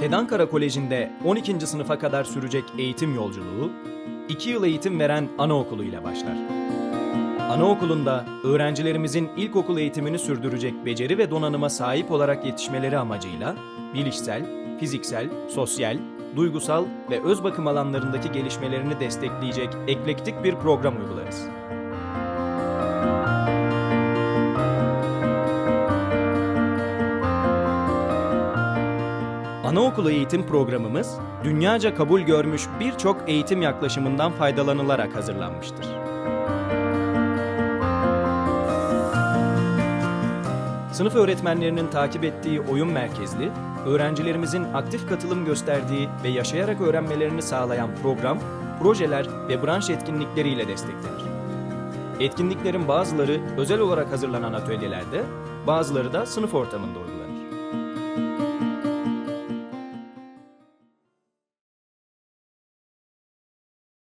Tedankara Koleji'nde 12. sınıfa kadar sürecek eğitim yolculuğu, 2 yıl eğitim veren anaokulu ile başlar. Anaokulunda öğrencilerimizin ilkokul eğitimini sürdürecek beceri ve donanıma sahip olarak yetişmeleri amacıyla bilişsel, fiziksel, sosyal, duygusal ve öz bakım alanlarındaki gelişmelerini destekleyecek eklektik bir program uygularız. Anaokulu eğitim programımız, dünyaca kabul görmüş birçok eğitim yaklaşımından faydalanılarak hazırlanmıştır. Sınıf öğretmenlerinin takip ettiği oyun merkezli, öğrencilerimizin aktif katılım gösterdiği ve yaşayarak öğrenmelerini sağlayan program, projeler ve branş etkinlikleriyle desteklenir. Etkinliklerin bazıları özel olarak hazırlanan atölyelerde, bazıları da sınıf ortamında uygulanır.